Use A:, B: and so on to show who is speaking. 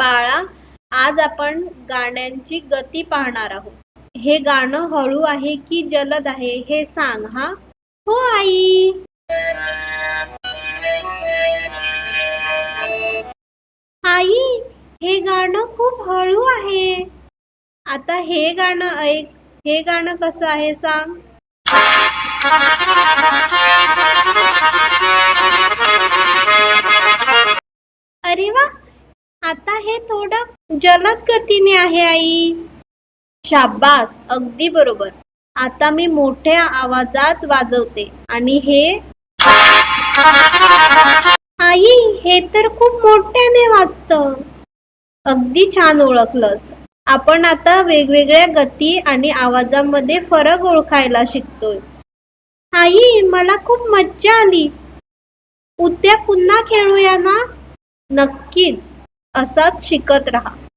A: बाळा आज आपण गाण्यांची गती पाहणार आहोत. हे गाणं हळू आहे की जलद आहे हे सांग हा? हो आई. आई हे गाणं खूप हळू आहे. आता हे गाणं ऐक हे गाणं कसं आहे सांग? अरे वा आता हे थोडं जलद गतीने आहे आई. शाबास अगदी बरोबर. आता मी मोठ्या आवाजात वाजवते. आणि हे आई हे तर खूप मोठ्याने वाजत. अगदी छान ओळखलंस. आपण आता वेगवेगळ्या गती आणि आवाजामध्ये फरक ओळखायला शिकतोय. आई मला खूप मज्जा आली. उद्या पुन्हा खेळूया ना? नक्कीच. असाच शिकत राहा.